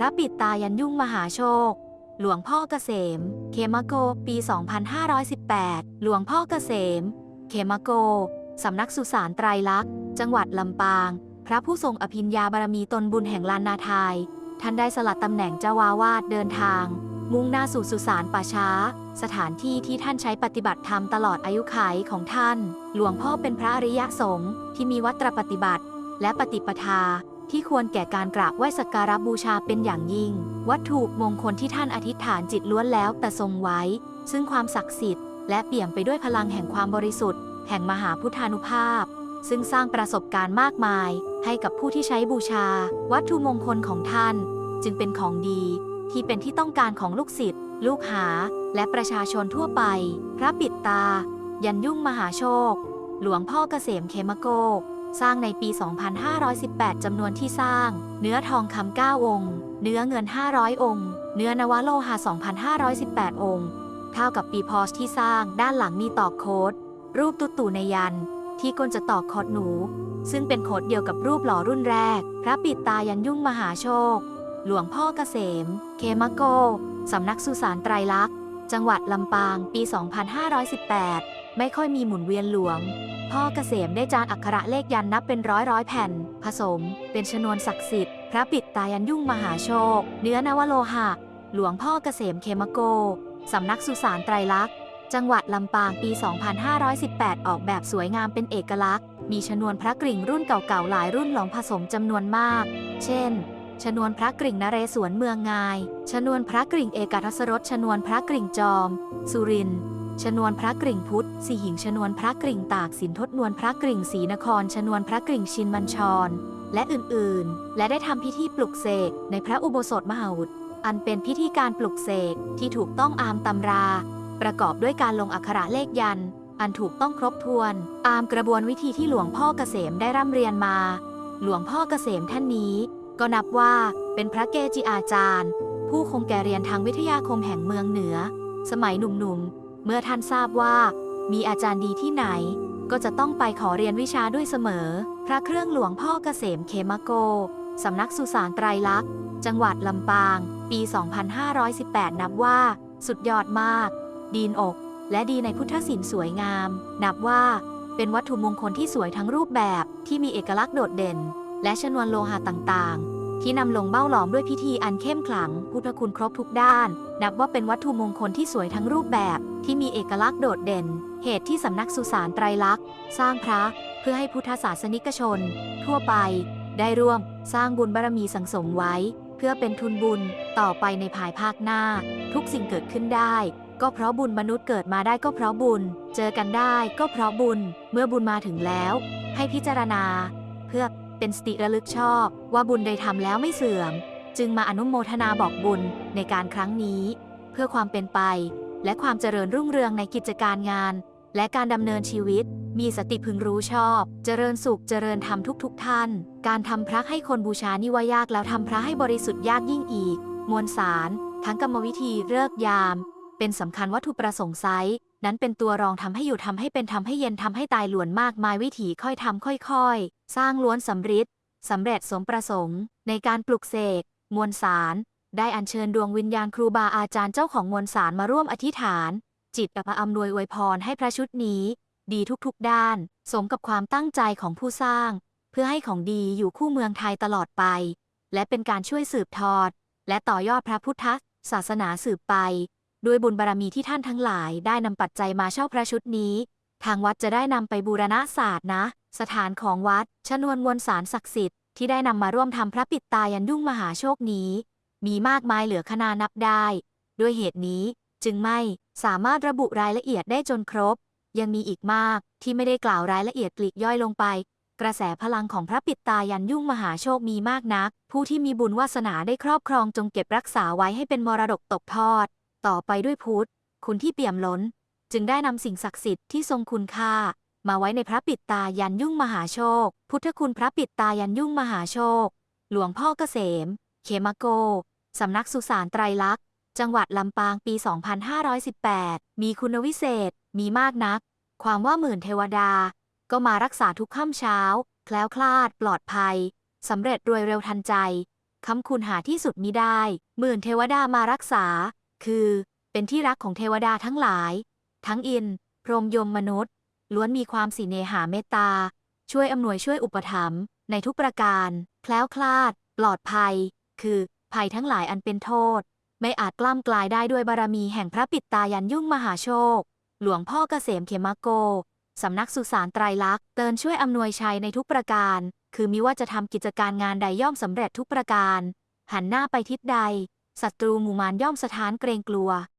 พระปิดตายันยุ่งมหาโชค หลวงพ่อเกษม เคมโก ปี 2518 หลวงพ่อเกษม เคมโก สำนักสุสานไตรลักษณ์ จังหวัดลำปาง พระผู้ทรงอภิญญาบารมีตนบุญแห่งลานนาทาย ท่านได้สลัดตำแหน่งเจ้าวาวาดเดินทาง มุ่งหน้าสู่สุสานป่าช้า สถานที่ที่ท่านใช้ปฏิบัติธรรมตลอดอายุขัยของท่าน หลวงพ่อเป็นพระอริยสงฆ์ที่มีวัตรปฏิบัติ และปฏิปทา ที่ควรแก่การกราบไหว้สักการะบูชาเป็นอย่างยิ่ง วัตถุมงคลที่ท่านอธิษฐานจิตล้วนแล้วแต่ทรงไว้ ซึ่งความศักดิ์สิทธิ์และเปี่ยมไปด้วยพลังแห่งความบริสุทธิ์ แห่งมหาพุทธานุภาพ ซึ่งสร้างประสบการณ์มากมาย ให้กับผู้ที่ใช้บูชา วัตถุมงคลของท่าน จึงเป็นของดี ที่เป็นที่ต้องการของลูกศิษย์ลูกหา และประชาชนทั่วไป พระปิดตา ยันยุ่งมหาโชค หลวงพ่อเกษมเคมโก สร้างในปี 2518 จำนวนที่สร้าง เนื้อทองคำ9องค์ เนื้อเงิน 500 องค์ เนื้อนวโลหะ 2,518 องค์ เท่ากับปีพอสที่สร้างด้านหลังมีตอกโคดรูปตุตูในยัน ที่ก้นจะตอกโคดหนู ซึ่งเป็นโคดเดียวกับรูปหล่อรุ่นแรก พระปิดตายันยุ่งมหาโชค หลวงพ่อเกษม เคมโก สำนักสุสานไตรลักษณ์ จังหวัดลำปาง ปี 2518 ไม่ค่อยมีหมุนเวียนหลวง พ่อเกษมได้จานอักขระเลขยันนับเป็นร้อยร้อยแผ่น ผสม เป็นชนวนศักดิ์สิทธิ์ พระปิดตายันยุ่งมหาโชค เนื้อนวโลหะ หลวงพ่อเกษมเคมโก สำนักสุสานไตรลักษณ์ จังหวัดลำปางปี 2518 ออกแบบสวยงามเป็นเอกลักษณ์ มีชนวนพระกริ่งรุ่นเก่าๆหลายรุ่นหลงผสมจำนวนมาก เช่นชนวนพระกริ่งนเรศวรเมืองงาย ชนวนพระกริ่งเอกทศรสชนวนพระกริ่งจอม สุรินทร์ ชนวนพระกริ่งพุทธสีหิงชนวนพระกริ่งตากสินทดนวนพระกริ่งศรีนคร ชนวนพระกริ่งชินมัญชร และอื่นๆ และได้ทำพิธีปลุกเสกในพระอุโบสถมหาอุดอันเป็นพิธีการปลุกเสกที่ถูกต้องอามตำรา ประกอบด้วยการลงอักขระเลขยัน อันถูกต้องครบถ้วนตามกระบวนวิธีที่หลวงพ่อเกษมได้ร่ำเรียนมา หลวงพ่อเกษมท่านนี้ ก็นับว่าเป็นพระเกจิอาจารย์ ผู้คงแก่เรียนทางวิทยาคมแห่งเมืองเหนือ สมัยหนุ่มๆ เมื่อท่านทราบว่า มีอาจารย์ดีที่ไหน ก็จะต้องไปขอเรียนวิชาด้วยเสมอ พระเครื่องหลวงพ่อเกษมเคมโก สำนักสุสานไตรลักษณ์ จังหวัดลำปาง ปี 2518 นับว่า สุดยอดมาก ดีนอก และดีในพุทธศิลป์สวยงาม นับว่า เป็นวัตถุมงคลที่สวยทั้งรูปแบบที่มีเอกลักษณ์โดดเด่น และชนวนโลหะต่างๆ ที่นำลงเบ้าหลอมด้วยพิธีอันเข้มขลัง พุทธคุณครบทุกด้าน นับว่าเป็นวัตถุมงคลที่สวยทั้งรูปแบบ ที่มีเอกลักษณ์โดดเด่น เหตุที่สำนักสุสานไตรลักษณ์ สร้างพระเพื่อให้พุทธศาสนิกชน ทั่วไป ได้ร่วม สร้างบุญบารมีสังสมไว้ เพื่อเป็นทุนบุญต่อไปในภายภาคหน้า ทุกสิ่งเกิดขึ้นได้ ก็เพราะบุญมนุษย์เกิดมาได้ก็เพราะบุญ เจอกันได้ก็เพราะบุญ เมื่อบุญมาถึงแล้ว ให้พิจารณา เพื่อ เป็นสติระลึกชอบ ว่าบุญใดทำแล้วไม่เสื่อม จึงมาอนุโมทนาบอกบุญในการครั้งนี้ เพื่อความเป็นไป และความเจริญรุ่งเรืองในกิจการงาน และการดำเนินชีวิต มีสติพึงรู้ชอบ เจริญสุขเจริญธรรมทุกๆทท่าน การทำพระให้คนบูชานี่ว่ายากแล้วทำพระให้บริสุทธิ์ยากยิ่งอีก มวลสาร ทั้งกรรมวิธีเลิกยาม เป็นสำคัญวัตถุประสงค์ไซส์ นั้นเป็นตัวรองทำให้อยู่ทำให้เป็นทำให้เย็นทำให้ตายหลวนมากมายวิถีค่อยทำค่อยๆ สร้างล้วนสำริดสำเร็จสมประสงค์ ในการปลุกเสกมวลสาร ได้อัญเชิญดวงวิญญาณครูบาอาจารย์เจ้าของมวลสารมาร่วมอธิษฐาน จิตประอำนวยอวยพรให้พระชุดนี้ ดีทุกๆด้าน สมกับความตั้งใจของผู้สร้าง เพื่อให้ของดีอยู่คู่เมืองไทยตลอดไป และเป็นการช่วยสืบทอด และต่อยอดพระพุทธศาสนาสืบไป ด้วยบุญบารมีที่ท่านทั้งหลายได้นำปัจจัยมาเช่าพระชุดนี้ ทางวัดจะได้นำไปบูรณะศาสตร์นะ สถานของวัด ชนวนมวลสารศักดิ์สิทธิ์ที่ได้นำมาร่วมทำพระปิดตายันยุ่งมหาโชคนี้ มีมากมายเหลือขนานับได้ ด้วยเหตุนี้จึงไม่สามารถระบุรายละเอียดได้จนครบ ยังมีอีกมากที่ไม่ได้กล่าวรายละเอียดปลีกย่อยลงไป กระแสพลังของพระปิดตายันยุ่งมหาโชคมีมากนัก ผู้ที่มีบุญวาสนาได้ครอบครองจงเก็บรักษาไว้ให้เป็นมรดกตกทอด ต่อไปด้วยพุทธคุณที่เปี่ยมล้น จึงได้นำสิ่งศักดิ์สิทธิ์ที่ทรงคุณค่า มาไว้ในพระปิดตายันยุ่งมหาโชค พุทธคุณพระปิดตายันยุ่งมหาโชค หลวงพ่อเกษม เขมโก สำนักสุสานไตรลักษณ์ จังหวัดลำปางปี 2518 มีคุณวิเศษ มีมากนัก ความว่าหมื่นเทวดา ก็มารักษาทุกค่ำเช้า แคล้วคลาด ปลอดภัย สำเร็จรวยเร็วทันใจคำคุณหาที่สุดมิได้ หมื่นเทวดามารักษา คือ เป็นที่รักของเทวดาทั้งหลาย ทั้งอิน พรหมยมมนุษย์ ล้วนมีความสีเนหาเมตตา ช่วยอำนวยช่วยอุปถัมภ์ในทุกประการ แคล้วคลาด ปลอดภัย คือ ภัยทั้งหลายอันเป็นโทษ ไม่อาจกล้ำกลายได้ด้วยบารมีแห่งพระปิดตายันยุ่งมหาโชค หลวงพ่อเกษมเขมโกสำนักสุสานไตรลักษณ์เตือนช่วยอำนวยชัยในทุกประการ คือมิว่าจะทำกิจการงานใดย่อมสำเร็จทุกประการ หันหน้าไปทิศใด ศัตรูหมู่มารย่อมสถานเกรงกลัว